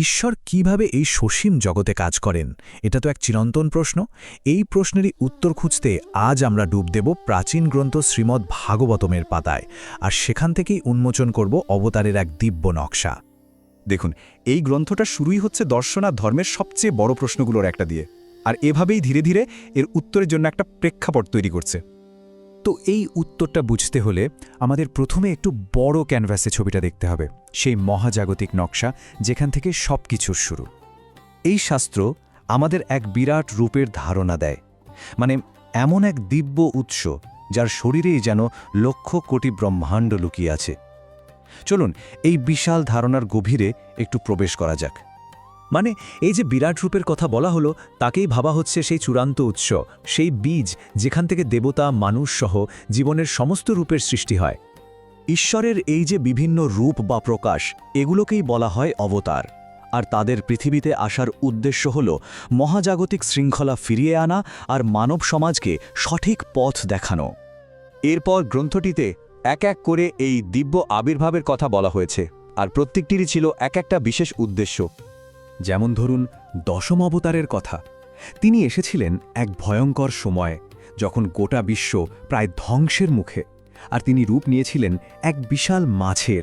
ঈশ্বর কীভাবে এই সসীম জগতে কাজ করেন? এটা তো এক চিরন্তন প্রশ্ন। এই প্রশ্নেরই উত্তর খুঁজতে আজ আমরা ডুব দেব প্রাচীন গ্রন্থ শ্রীমদ্ ভাগবতমের পাতায়। আর সেখান থেকেই উন্মোচন করব অবতারের এক দিব্য নকশা। দেখুন, এই গ্রন্থটা শুরুই হচ্ছে দর্শন আর ধর্মের সবচেয়ে বড় প্রশ্নগুলোর একটা দিয়ে। আর এভাবেই ধীরে ধীরে এর উত্তরের জন্য একটা প্রেক্ষাপট তৈরি করছে। তো এই উত্তরটা বুঝতে হলে আমাদের প্রথমে একটু বড় ক্যানভাসে ছবিটা দেখতে হবে। সেই মহাজাগতিক নকশা যেখান থেকে সব কিছুর শুরু। এই শাস্ত্র আমাদের এক বিরাট রূপের ধারণা দেয়। মানে এমন এক দিব্য উৎস যার শরীরেই যেন লক্ষ কোটি ব্রহ্মাণ্ড লুকিয়ে আছে। চলুন, এই বিশাল ধারণার গভীরে একটু প্রবেশ করা যাক। মানে এই যে বিরাট রূপের কথা বলা হলো, তাকেই ভাবা হচ্ছে সেই চূড়ান্ত উৎস, সেই বীজ যেখান থেকে দেবতা, মানুষ সহ জীবনের সমস্ত রূপের সৃষ্টি হয়। ঈশ্বরের এই যে বিভিন্ন রূপ বা প্রকাশ, এগুলোকেই বলা হয় অবতার। আর তাদের পৃথিবীতে আসার উদ্দেশ্য হল মহাজাগতিক শৃঙ্খলা ফিরিয়ে আনা আর মানব সমাজকে সঠিক পথ দেখানো। এরপর গ্রন্থটিতে এক এক করে এই দিব্য আবির্ভাবের কথা বলা হয়েছে, আর প্রত্যেকটিরই ছিল এক একটা বিশেষ উদ্দেশ্য। যেমন ধরুন, দশম অবতারের কথা। তিনি এসেছিলেন এক ভয়ঙ্কর সময়ে, যখন গোটা বিশ্ব প্রায় ধ্বংসের মুখে। আর তিনি রূপ নিয়েছিলেন এক বিশাল মাছের।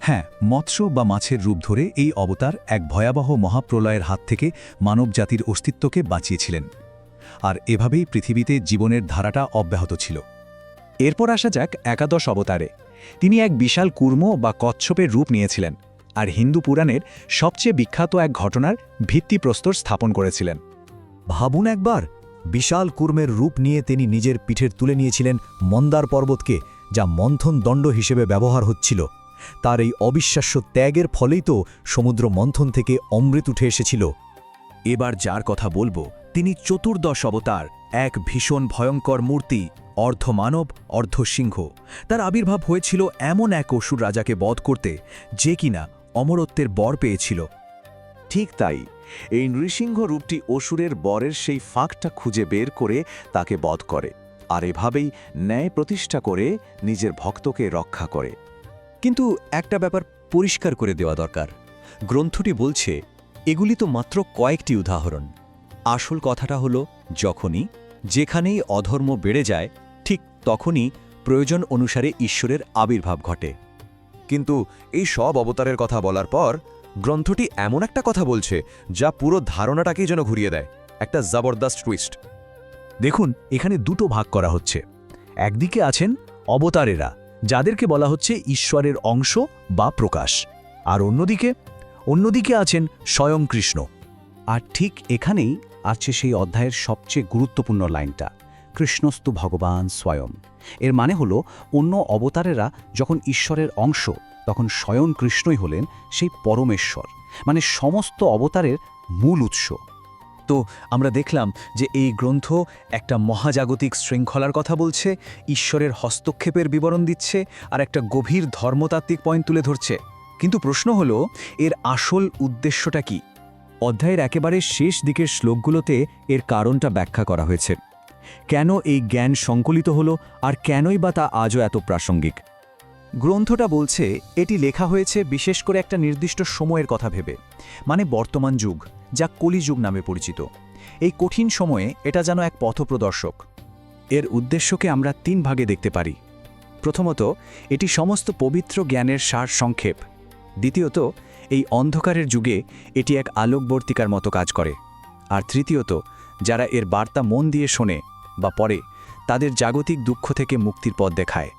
হ্যাঁ মৎস্য বা মাছের রূপ ধরে এই অবতার এক ভয়াবহ মহাপ্রলয়ের হাত থেকে মানবজাতির অস্তিত্বকে বাঁচিয়েছিলেন। আর এভাবেই পৃথিবীতে জীবনের ধারাটা অব্যাহত ছিল। এরপর আসা যাক একাদশ অবতারে। তিনি এক বিশাল কুর্ম বা কচ্ছপের রূপ নিয়েছিলেন আর হিন্দু পুরাণের সবচেয়ে বিখ্যাত এক ঘটনার ভিত্তিপ্রস্তর স্থাপন করেছিলেন। ভাবুন একবার বিশাল কুর্মের রূপ নিয়ে তিনি নিজের পিঠের তুলে নিয়েছিলেন মন্দার পর্বতকে, যা মন্থন দণ্ড হিসেবে ব্যবহার হচ্ছিল। তার এই অবিশ্বাস্য ত্যাগের ফলেই তো সমুদ্র মন্থন থেকে অমৃত উঠে এসেছিল। এবার যার কথা বলব, তিনি চতুর্দশ অবতার, এক ভীষণ ভয়ঙ্কর মূর্তি, অর্ধমানব, অর্ধসিংহ। তার আবির্ভাব হয়েছিল এমন এক অসুর রাজাকে বধ করতে, যে কিনা অমরত্বের বর পেয়েছিল। ঠিক তাই এই নৃসিংহ রূপটি অসুরের বরের সেই ফাঁকটা খুঁজে বের করে তাকে বধ করে, আর এভাবেই ন্যায় প্রতিষ্ঠা করে নিজের ভক্তকে রক্ষা করে। কিন্তু একটা ব্যাপার পরিষ্কার করে দেওয়া দরকার। গ্রন্থটি বলছে, এগুলি তো মাত্র কয়েকটি উদাহরণ। আসল কথাটা হলো, যখনই, যেখানেই অধর্ম বেড়ে যায়, ঠিক তখনই প্রয়োজন অনুসারে ঈশ্বরের আবির্ভাব ঘটে। কিন্তু এই সব অবতারের কথা বলার পর গ্রন্থটি এমন একটা কথা বলছে যা পুরো ধারণাটাকেই যেন ঘুরিয়ে দেয়। একটা জবরদস্ত টুইস্ট দেখুন, এখানে দুটো ভাগ করা হচ্ছে। একদিকে আছেন অবতারেরা, যাদেরকে বলা হচ্ছে ঈশ্বরের অংশ বা প্রকাশ। আর অন্যদিকে অন্যদিকে আছেন স্বয়ং কৃষ্ণ। আর ঠিক এখানেই আছে সেই অধ্যায়ের সবচেয়ে গুরুত্বপূর্ণ লাইনটা, কৃষ্ণস্তু ভগবান স্বয়ং। এর মানে হলো, অন্য অবতারেরা যখন ঈশ্বরের অংশ, তখন স্বয়ং কৃষ্ণই হলেন সেই পরমেশ্বর মানে সমস্ত অবতারের মূল উৎস। তো আমরা দেখলাম যে এই গ্রন্থ একটা মহাজাগতিক শৃঙ্খলার কথা বলছে, ঈশ্বরের হস্তক্ষেপের বিবরণ দিচ্ছে, আর একটা গভীর ধর্মতাত্ত্বিক পয়েন্ট তুলে ধরছে। কিন্তু প্রশ্ন হল, এর আসল উদ্দেশ্যটা কি? অধ্যায়ের একেবারে শেষ দিকের শ্লোকগুলোতে এর কারণটা ব্যাখ্যা করা হয়েছে। কেন এই জ্ঞান সংকলিত হল আর কেনই বা তা আজও এত প্রাসঙ্গিক? গ্রন্থটা বলছে, এটি লেখা হয়েছে বিশেষ করে একটা নির্দিষ্ট সময়ের কথা ভেবে মানে বর্তমান যুগ, যা কলিযুগ নামে পরিচিত। এই কঠিন সময়ে এটা যেন এক পথপ্রদর্শক। এর উদ্দেশ্যকে আমরা তিন ভাগে দেখতে পারি। প্রথমত, এটি সমস্ত পবিত্র জ্ঞানের সার সংক্ষেপ। দ্বিতীয়ত, এই অন্ধকারের যুগে এটি এক আলোকবর্তিকার মতো কাজ করে। আর তৃতীয়ত, যারা এর বার্তা মন দিয়ে শোনে বা পড়ে তাদের জাগতিক দুঃখ থেকে মুক্তির পথ দেখায়।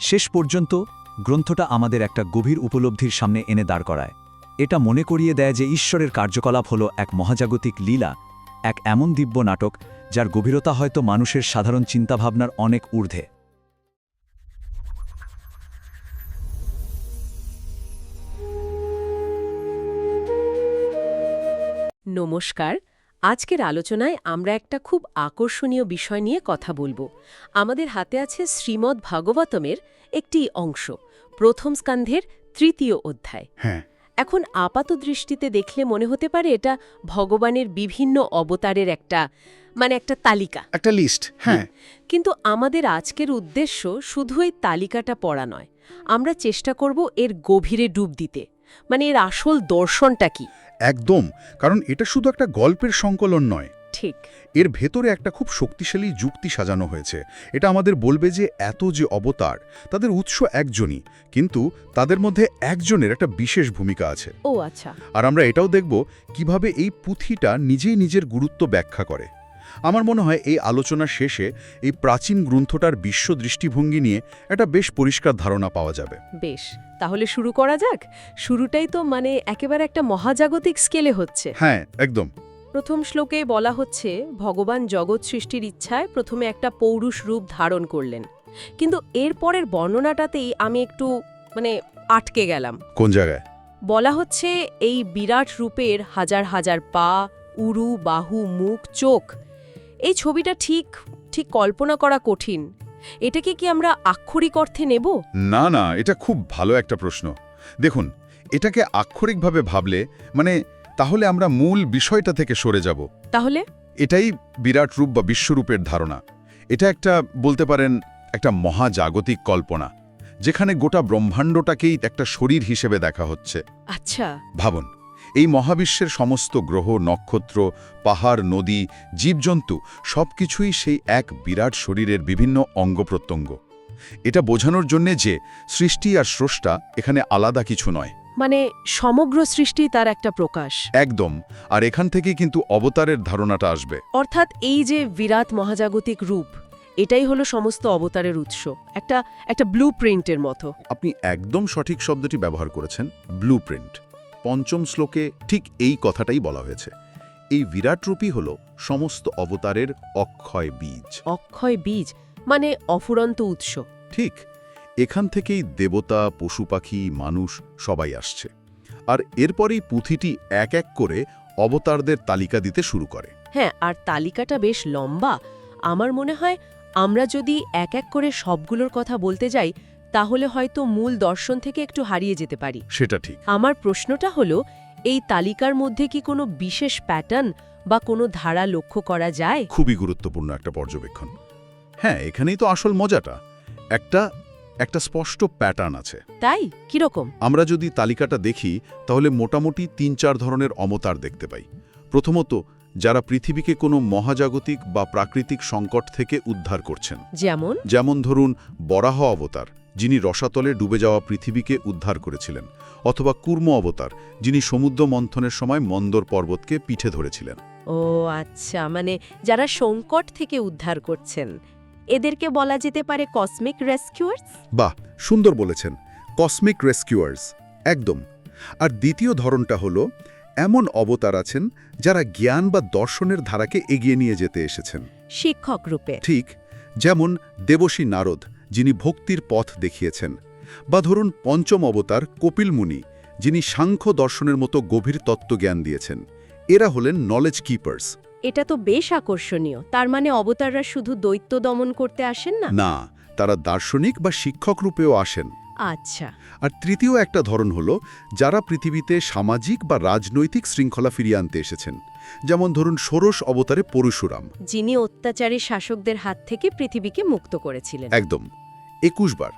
শেষ পর্যন্ত, গ্রন্থটা আমাদের একটা গভীর উপলব্ধির সামনে এনে দাঁড় করায়। এটা মনে করিয়ে দেয় যে ঈশ্বরের কার্যকলাপ হলো এক মহাজাগতিক লীলা, এক এমন দিব্য নাটক যার গভীরতা হয়তো মানুষের সাধারণ চিন্তাভাবনার অনেক ঊর্ধ্বে। নমস্কার আজকের আলোচনায় আমরা একটা খুব আকর্ষণীয় বিষয় নিয়ে কথা বলব। আমাদের হাতে আছে শ্রীমদ্ ভাগবতমের একটি অংশ প্রথম স্কন্ধের তৃতীয় অধ্যায়। হ্যাঁ। এখন আপাত দৃষ্টিতে দেখলে মনে হতে পারে এটা ভগবানের বিভিন্ন অবতারের একটা মানে একটা তালিকা। একটা লিস্ট হ্যাঁ। কিন্তু আমাদের আজকের উদ্দেশ্য শুধু এই তালিকাটা পড়া নয়। আমরা চেষ্টা করব এর গভীরে ডুব দিতে। মানে এর আসল দর্শনটা কি? একদম কারণ এটা শুধু একটা গল্পের সংকলন নয়। ঠিক। এর ভেতরে একটা খুব শক্তিশালী যুক্তি সাজানো হয়েছে। এটা আমাদের বলবে যে এত যে অবতার তাদের উৎস একজনই কিন্তু তাদের মধ্যে একজনের একটা বিশেষ ভূমিকা আছে। ও আচ্ছা। আর আমরা এটাও দেখব কীভাবে এই পুঁথিটা নিজেই নিজের গুরুত্ব ব্যাখ্যা করে। আমার মনে হয় এই আলোচনা শেষে এই প্রাচীন গ্রন্থটার বিশ্ব দৃষ্টিভঙ্গি নিয়ে একটা বেশ পরিষ্কার ধারণা পাওয়া যাবে। বেশ তাহলে শুরু করা যাক? শুরুটাই তো মানে একেবারে একটা মহাজাগতিক স্কেলে হচ্ছে। হ্যাঁ একদম। প্রথম শ্লোকে বলা হচ্ছে ভগবান জগৎ সৃষ্টির ইচ্ছায় প্রথমে একটা পৌরুষ রূপ ধারণ করলেন। কিন্তু এর পরের বর্ণনাটাতেই আমি একটু মানে আটকে গেলাম। কোন জায়গায়? বলা হচ্ছে এই বিরাট রূপের হাজার হাজার পা উরু বাহু মুখ চোখ এই ছবিটা ঠিক ঠিক কল্পনা করা কঠিন। এটাকে কি আমরা আক্ষরিক অর্থে নেব? না না এটা খুব ভালো একটা প্রশ্ন। দেখুন এটাকে আক্ষরিকভাবে ভাবলে মানে তাহলে আমরা মূল বিষয়টা থেকে সরে যাব। তাহলে? এটাই বিরাট রূপ বা বিশ্বরূপের ধারণা। এটা একটা বলতে পারেন একটা মহাজাগতিক কল্পনা যেখানে গোটা ব্রহ্মাণ্ডটাকেই একটা শরীর হিসেবে দেখা হচ্ছে। আচ্ছা। ভাবুন এই মহাবিশ্বের সমস্ত গ্রহ নক্ষত্র পাহাড় নদী জীবজন্তু সবকিছুই সেই এক বিরাট শরীরের বিভিন্ন অঙ্গপ্রত্যঙ্গ এটা বোঝানোর জন্যে যে সৃষ্টি আর স্রষ্টা এখানে আলাদা কিছু নয়। মানে সমগ্র সৃষ্টি তার একটা প্রকাশ। একদম আর এখান থেকে কিন্তু অবতারের ধারণাটা আসবে। অর্থাৎ এই যে বিরাট মহাজাগতিক রূপ এটাই হলো সমস্ত অবতারের উৎস। একটা একটা ব্লু প্রিন্টের মতো। আপনি একদম সঠিক শব্দটি ব্যবহার করেছেন ব্লুপ্রিন্ট পঞ্চম শ্লোকে ঠিক এই কথাটাই বলা হয়েছে। এই বিরাট রূপই হল সমস্ত অবতারের অক্ষয় বীজ। অক্ষয় বীজ মানে অফুরন্ত উৎস। ঠিক এখান থেকেই দেবতা পশু পাখি মানুষ সবাই আসছে। আর এরপরেই পুঁথিটি এক এক করে অবতারদের তালিকা দিতে শুরু করে। হ্যাঁ আর তালিকাটা বেশ লম্বা। আমার মনে হয় আমরা যদি এক এক করে সবগুলোর কথা বলতে যাই তাহলে হয়তো মূল দর্শন থেকে একটু হারিয়ে যেতে পারি। সেটা ঠিক। আমার প্রশ্নটা হলো এই তালিকার মধ্যে কি কোনো বিশেষ প্যাটার্ন বা কোনো ধারা লক্ষ্য করা যায়? খুবই গুরুত্বপূর্ণ একটা পর্যবেক্ষণ। হ্যাঁ এখানেই তো আসল মজাটা। একটা একটা স্পষ্ট প্যাটার্ন আছে। তাই? কীরকম? আমরা যদি তালিকাটা দেখি তাহলে মোটামুটি তিন চার ধরনের অমতার দেখতে পাই। প্রথমত যারা পৃথিবীকে কোনো মহাজাগতিক বা প্রাকৃতিক সংকট থেকে উদ্ধার করছেন। যেমন? যেমন ধরুন বরাহ অবতার। যিনি রসাতলে ডুবে যাওয়া পৃথিবীকে উদ্ধার করেছিলেন অথবা কুর্ম অবতার যিনি সমুদ্র মন্থনের সময় মন্দর পর্বতকে পিঠে ধরেছিলেন। ও আচ্ছা মানে যারা সংকট থেকে উদ্ধার করছেন এদেরকে বলা যেতে পারে কসমিক রেস্কিউয়ার্স বাহ সুন্দর বলেছেন কসমিক রেস্কিউয়ার্স একদম। আর দ্বিতীয় ধরনটা হলো এমন অবতার আছেন যারা জ্ঞান বা দর্শনের ধারাকে এগিয়ে নিয়ে যেতে এসেছেন। শিক্ষক রূপে। ঠিক যেমন দেবশী নারদ যিনি ভক্তির পথ দেখিয়েছেন বা ধরুন পঞ্চম অবতার কপিল মুনি যিনি সাংখ্য দর্শনের মতো গভীর তত্ত্বজ্ঞান দিয়েছেন এরা হলেন নলেজ কিপার্স এটা তো বেশ আকর্ষণীয় তার মানে অবতাররা শুধু দৈত্য দমন করতে আসেন না? না তারা দার্শনিক বা শিক্ষক রূপেও আসেন। আচ্ছা। আর তৃতীয় একটা ধরন হল যারা পৃথিবীতে সামাজিক বা রাজনৈতিক শৃঙ্খলা ফিরিয়ে আনতে এসেছেন। যেমন ধরুন ষোড়শ অবতারে পরশুরাম। যিনি অত্যাচারী শাসকদের হাত থেকে পৃথিবীকে মুক্ত করেছিলেন। একদম। একুশ বার।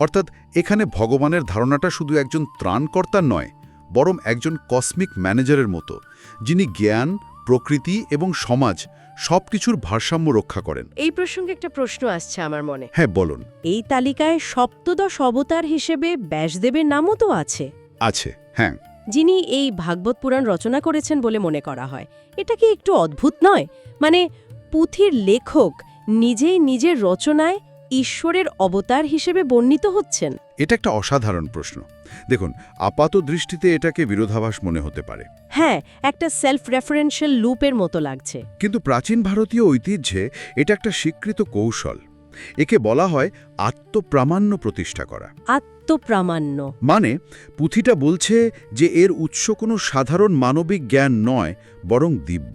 অর্থাৎ এখানে ভগবানের ধারণাটা শুধু একজন ত্রাণকর্তা নয় বরং একজন কসমিক ম্যানেজারের মতো যিনি জ্ঞান প্রকৃতি এবং সমাজ সবকিছুর ভারসাম্য রক্ষা করেন। এই প্রসঙ্গে একটা প্রশ্ন আসছে আমার মনে। হ্যাঁ বলুন। এই তালিকায় সপ্তদশ অবতার হিসেবে ব্যাসদেবের নামও তো আছে। আছে হ্যাঁ। যিনি এই ভাগবত পুরাণ রচনা করেছেন বলে মনে করা হয়। এটা কি একটু অদ্ভুত নয়? মানে পুঁথির লেখক নিজেই নিজের রচনায় ঈশ্বরের অবতার হিসেবে বর্ণিত হচ্ছেন? এটা একটা অসাধারণ প্রশ্ন। দেখুন আপাত দৃষ্টিতে এটাকে বিরোধাভাস মনে হতে পারে। হ্যাঁ একটা সেলফ রেফারেন্সিয়াল লুপের মতো লাগছে। কিন্তু প্রাচীন ভারতীয় ঐতিহ্যে এটা একটা স্বীকৃত কৌশল। একে বলা হয় আত্মপ্রামাণ্য প্রতিষ্ঠা করা। আত্মপ্রামাণ্য মানে পুঁথিটা বলছে যে এর উৎস কোনো সাধারণ মানবিক জ্ঞান নয় বরং দিব্য।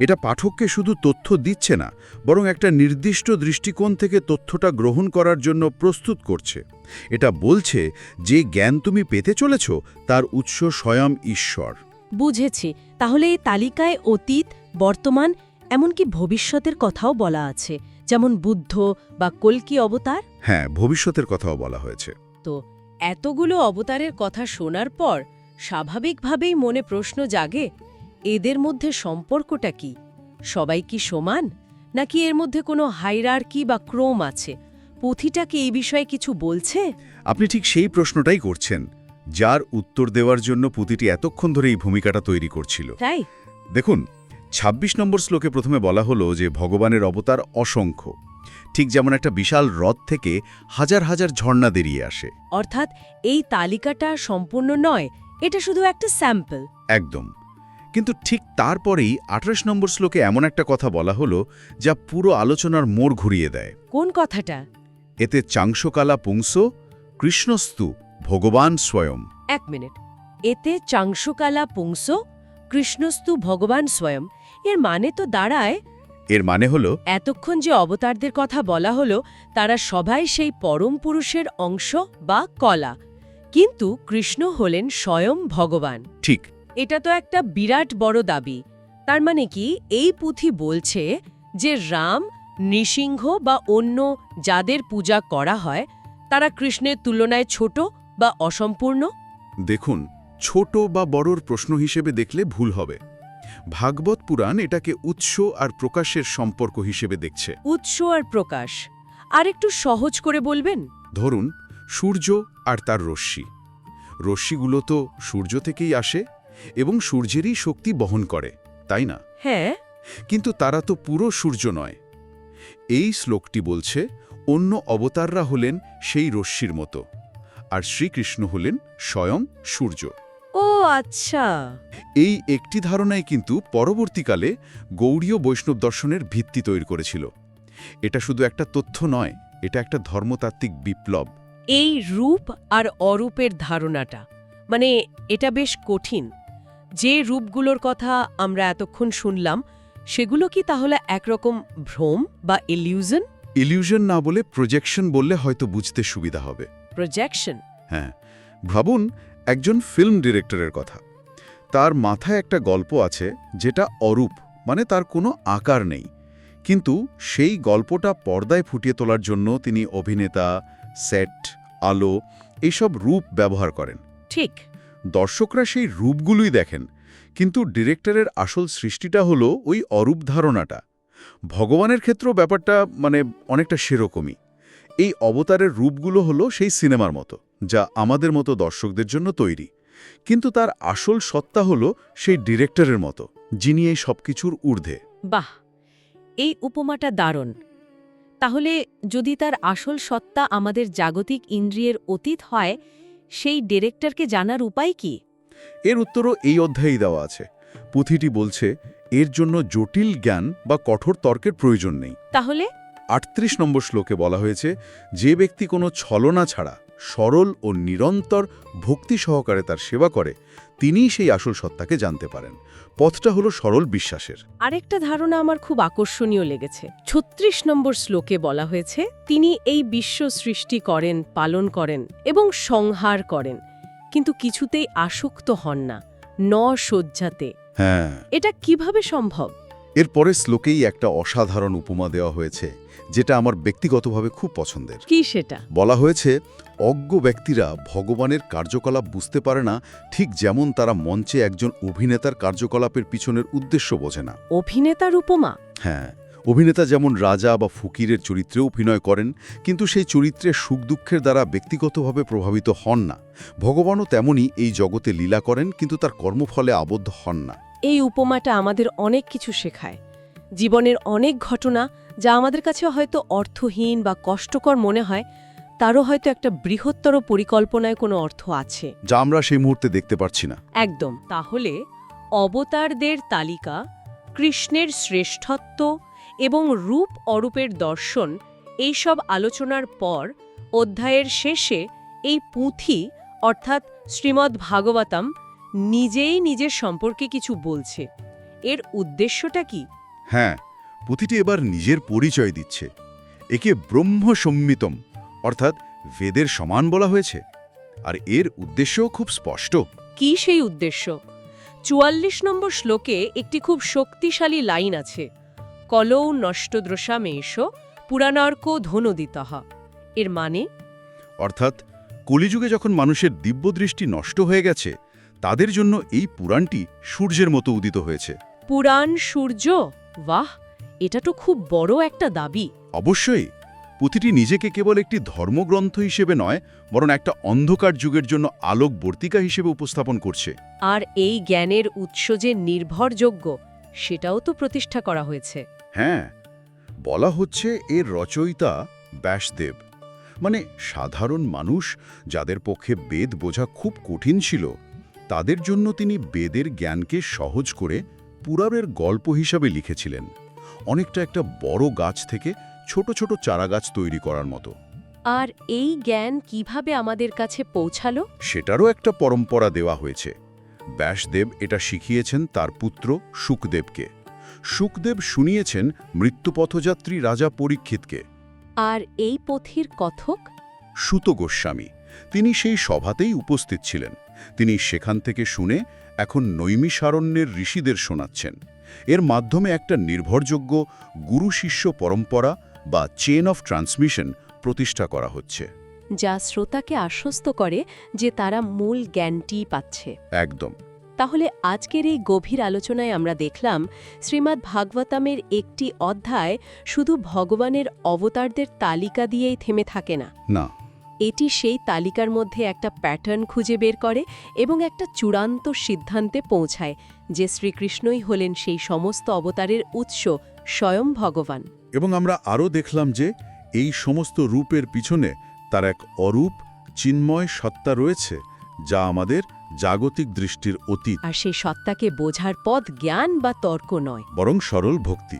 এটা পাঠককে শুধু তথ্য দিচ্ছে না বরং একটা নির্দিষ্ট দৃষ্টিকোণ থেকে তথ্যটা গ্রহণ করার জন্য প্রস্তুত করছে। এটা বলছে যে জ্ঞান তুমি পেতে চলেছ তার উৎস স্বয়ং ঈশ্বর। বুঝেছি। তাহলে এই তালিকায় অতীত বর্তমান এমনকি ভবিষ্যতের কথাও বলা আছে। যেমন বুদ্ধ বা কল্কি অবতার। হ্যাঁ ভবিষ্যতের কথাও বলা হয়েছে। তো এতগুলো অবতারের কথা শোনার পর স্বাভাবিকভাবেই মনে প্রশ্ন জাগে এদের মধ্যে সম্পর্কটা কি? সবাই কি সমান? নাকি এর মধ্যে কোনো হাইরার্কি বা ক্রোম আছে? পুঁথিটা কি এই বিষয়ে কিছু বলছে? আপনি ঠিক সেই প্রশ্নটাই করছেন যার উত্তর দেওয়ার জন্য পুঁথিটি এতক্ষণ ধরে এই ভূমিকাটা তৈরি করছিল। তাই? দেখুন ২৬ নম্বর শ্লোকে প্রথমে বলা হলো যে ভগবানের অবতার অসংখ্য। ঠিক যেমন একটা বিশাল হ্রদ থেকে হাজার হাজার ঝর্ণা বেরিয়ে আসে। অর্থাৎ এই তালিকাটা সম্পূর্ণ নয় এটা শুধু একটা স্যাম্পল। একদম। কিন্তু ঠিক তারপরেই আঠাশ নম্বর শ্লোকে এমন একটা কথা বলা হলো যা পুরো আলোচনার মোড় ঘুরিয়ে দেয়। কোন কথাটা? এতে চাংশকালা পুংস কৃষ্ণস্তু ভগবান স্বয়ং। এক মিনিট। এতে চাংশকালা পুংস কৃষ্ণস্তু ভগবান স্বয়ং। এর মানে তো দাঁড়ায় এর মানে হলো এতক্ষণ যে অবতারদের কথা বলা হলো তারা সবাই সেই পরম পুরুষের অংশ বা কলা। কিন্তু কৃষ্ণ হলেন স্বয়ং ভগবান। ঠিক। এটা তো একটা বিরাট বড় দাবি। তার মানে কি এই পুঁথি বলছে যে রাম নৃসিংহ বা অন্য যাদের পূজা করা হয় তারা কৃষ্ণের তুলনায় ছোট বা অসম্পূর্ণ? দেখুন ছোট বা বড়র প্রশ্ন হিসেবে দেখলে ভুল হবে। ভাগবত পুরাণ এটাকে উৎস আর প্রকাশের সম্পর্ক হিসেবে দেখছে। উৎস আর প্রকাশ। আর একটু সহজ করে বলবেন? ধরুন সূর্য আর তার রশ্মি। রশ্মিগুলো তো সূর্য থেকেই আসে এবং সূর্যেরই শক্তি বহন করে তাই না? হ্যাঁ। কিন্তু তারা তো পুরো সূর্য নয়। এই শ্লোকটি বলছে অন্য অবতাররা হলেন সেই রশ্মির মতো আর শ্রীকৃষ্ণ হলেন স্বয়ং সূর্য। ও আচ্ছা। এই একটি ধারণাই কিন্তু পরবর্তীকালে গৌড়ীয় বৈষ্ণব দর্শনের ভিত্তি তৈরি করেছিল। এটা শুধু একটা তথ্য নয় এটা একটা ধর্মতাত্ত্বিক বিপ্লব। এই রূপ আর অরূপের ধারণাটা মানে এটা বেশ কঠিন। যে রূপগুলোর কথা আমরা এতক্ষণ শুনলাম সেগুলো কি তাহলে একরকম ভ্রম বা ইলিউশন ইলিউশন না বলে প্রজেকশন বললে হয়তো বুঝতে সুবিধা হবে। প্রজেকশন হ্যাঁ। ভাবুন একজন ফিল্ম ডিরেক্টরের কথা। তার মাথায় একটা গল্প আছে যেটা অরূপ মানে তার কোনো আকার নেই। কিন্তু সেই গল্পটা পর্দায় ফুটিয়ে তোলার জন্য তিনি অভিনেতা সেট আলো এইসব রূপ ব্যবহার করেন। ঠিক। দর্শকরা সেই রূপগুলোই দেখেন কিন্তু ডিরেক্টরের আসল সৃষ্টিটা হলো ওই অরূপ ধারণাটা। ভগবানের ক্ষেত্রেও ব্যাপারটা মানে অনেকটা সেরকমই। এই অবতারের রূপগুলো হলো সেই সিনেমার মতো যা আমাদের মতো দর্শকদের জন্য তৈরি। কিন্তু তার আসল সত্তা হলো সেই ডিরেক্টরের মতো যিনি এই সবকিছুর ঊর্ধ্বে। বাহ! এই উপমাটা দারুণ। তাহলে যদি তার আসল সত্তা আমাদের জাগতিক ইন্দ্রিয়ের অতীত হয় সেই ডিরেক্টরকে জানার উপায় কি? এর উত্তরও এই অধ্যায়েই দেওয়া আছে। পুঁথিটি বলছে এর জন্য জটিল জ্ঞান বা কঠোর তর্কের প্রয়োজন নেই। তাহলে? আটত্রিশ নম্বর শ্লোকে বলা হয়েছে যে ব্যক্তি কোনো ছলনা ছাড়া সরল ও নিরন্তর ভক্তি সহকারে তার সেবা করে তিনিই সেই আসল সত্তাকে জানতে পারেন। পথটা হলো সরল বিশ্বাসের। আরেকটা ধারণা আমার খুব আকর্ষণীয় লেগেছে। ছত্রিশ নম্বর শ্লোকে বলা হয়েছে তিনি এই বিশ্ব সৃষ্টি করেন পালন করেন এবং সংহার করেন কিন্তু কিছুতেই আসক্ত হন না ন শয্যাতে হ্যাঁ। এটা কীভাবে সম্ভব? এর পরে শ্লোকেই একটা অসাধারণ উপমা দেওয়া হয়েছে যেটা আমার ব্যক্তিগতভাবে খুব পছন্দের। কি সেটা? বলা হয়েছে অজ্ঞ ব্যক্তিরা ভগবানের কার্যকলাপ বুঝতে পারে না ঠিক যেমন তারা মঞ্চে একজন অভিনেতার কার্যকলাপের পিছনের উদ্দেশ্য বোঝে না। অভিনেতার উপমা? হ্যাঁ অভিনেতা যেমন রাজা বা ফকিরের চরিত্রে অভিনয় করেন কিন্তু সেই চরিত্রে সুখ দুঃখের দ্বারা ব্যক্তিগতভাবে প্রভাবিত হন না। ভগবানও তেমনই এই জগতে লীলা করেন কিন্তু তার কর্মফলে আবদ্ধ হন না। এই উপমাটা আমাদের অনেক কিছু শেখায়। জীবনের অনেক ঘটনা যা আমাদের কাছে হয়তো অর্থহীন বা কষ্টকর মনে হয় তারও হয়তো একটা বৃহত্তর পরিকল্পনায় কোনো অর্থ আছে। যা আমরা সেই মুহূর্তে দেখতে পারছি না। একদম। তাহলে অবতারদের তালিকা কৃষ্ণের শ্রেষ্ঠত্ব এবং রূপ অরূপের দর্শন এইসব আলোচনার পর অধ্যায়ের শেষে এই পুঁথি অর্থাৎ শ্রীমদ্ ভাগবতম নিজেই নিজের সম্পর্কে কিছু বলছে। এর উদ্দেশ্যটা কি? হ্যাঁ পুঁথিটি এবার নিজের পরিচয় দিচ্ছে। একে ব্রহ্ম সম্মিতম অর্থাৎ বেদের সমান বলা হয়েছে। আর এর উদ্দেশ্যও খুব স্পষ্ট। কি সেই উদ্দেশ্য? চুয়াল্লিশ নম্বর শ্লোকে একটি খুব শক্তিশালী লাইন আছে কলৌ নষ্টদ্রসামেশ পুরাণার্ক ধনুদিতহ এর মানে? অর্থাৎ কলিযুগে যখন মানুষের দিব্যদৃষ্টি নষ্ট হয়ে গেছে তাদের জন্য এই পুরাণটি সূর্যের মতো উদিত হয়েছে। পুরাণ সূর্য? বাহ! এটা তো খুব বড় একটা দাবি। অবশ্যই। পুঁথিটি নিজেকে কেবল একটি ধর্মগ্রন্থ হিসেবে নয় বরং একটা অন্ধকার যুগের জন্য আলোকবর্তিকা হিসেবে উপস্থাপন করছে। আর এই জ্ঞানের উৎস যে নির্ভরযোগ্য সেটাও তো প্রতিষ্ঠা করা হয়েছে। হ্যাঁ বলা হচ্ছে এর রচয়িতা ব্যাসদেব। মানে সাধারণ মানুষ যাদের পক্ষে বেদ বোঝা খুব কঠিন ছিল তাদের জন্য তিনি বেদের জ্ঞানকে সহজ করে পুরাণের গল্প হিসাবে লিখেছিলেন। অনেকটা একটা বড় গাছ থেকে ছোট ছোট চারাগাছ তৈরি করার মতো। আর এই জ্ঞান কীভাবে আমাদের কাছে পৌঁছালো? সেটারও একটা পরম্পরা দেওয়া হয়েছে। ব্যাসদেব এটা শিখিয়েছেন তার পুত্র সুকদেবকে সুকদেব শুনিয়েছেন মৃত্যুপথযাত্রী রাজা পরীক্ষিতকে। আর এই পথির কথক? সুত গোস্বামী। তিনি সেই সভাতেই উপস্থিত ছিলেন। তিনি সেখান থেকে শুনে এখন নৈমিষারণ্যের ঋষিদের শোনাচ্ছেন। এর মাধ্যমে একটা নির্ভরযোগ্য গুরু শিষ্য পরম্পরা বা চেন অফ ট্রান্সমিশন প্রতিষ্ঠা করা হচ্ছে। যা শ্রোতাকে আশ্বস্ত করে যে তারা মূল জ্ঞানটি পাচ্ছে। একদম। তাহলে আজকের এই গভীর আলোচনায় আমরা দেখলাম শ্রীমদ্ ভাগবতামের একটি অধ্যায় শুধু ভগবানের অবতারদের তালিকা দিয়েই থেমে থাকে না। না। এটি সেই তালিকার মধ্যে একটা প্যাটার্ন খুঁজে বের করে এবং একটা চূড়ান্ত সিদ্ধান্তে পৌঁছায় যে শ্রীকৃষ্ণই হলেন সেই সমস্ত অবতারের উৎস স্বয়ং ভগবান। এবং আমরা আরও দেখলাম যে এই সমস্ত রূপের পিছনে তার এক অরূপ চিন্ময় সত্তা রয়েছে যা আমাদের জাগতিক দৃষ্টির অতীত। আর সেই সত্তাকে বোঝার পথ জ্ঞান বা তর্ক নয়। বরং সরল ভক্তি।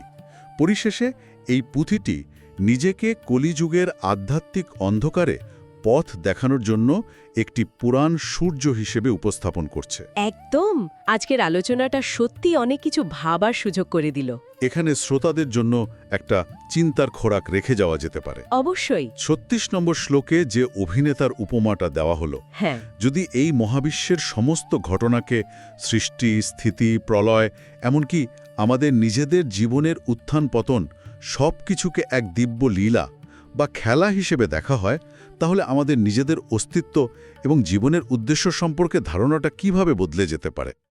পরিশেষে এই পুঁথিটি নিজেকে কলিযুগের আধ্যাত্মিক অন্ধকারে পথ দেখানোর জন্য একটি পুরাণ সূর্য হিসেবে উপস্থাপন করছে। একদম! আজকের আলোচনাটা সত্যি অনেক কিছু ভাবার সুযোগ করে দিল। এখানে শ্রোতাদের জন্য একটা চিন্তার খোরাক রেখে যাওয়া যেতে পারে। অবশ্যই। ছত্রিশ নম্বর শ্লোকে যে অভিনেতার উপমাটা দেওয়া হলো হ্যাঁ। যদি এই মহাবিশ্বের সমস্ত ঘটনাকে সৃষ্টি স্থিতি প্রলয় এমনকি আমাদের নিজেদের জীবনের উত্থান পতন সব কিছুকে এক দিব্য লীলা বা খেলা হিসেবে দেখা হয়, তাহলে আমাদের নিজেদের অস্তিত্ব এবং জীবনের উদ্দেশ্য সম্পর্কে ধারণাটা কীভাবে বদলে যেতে পারে?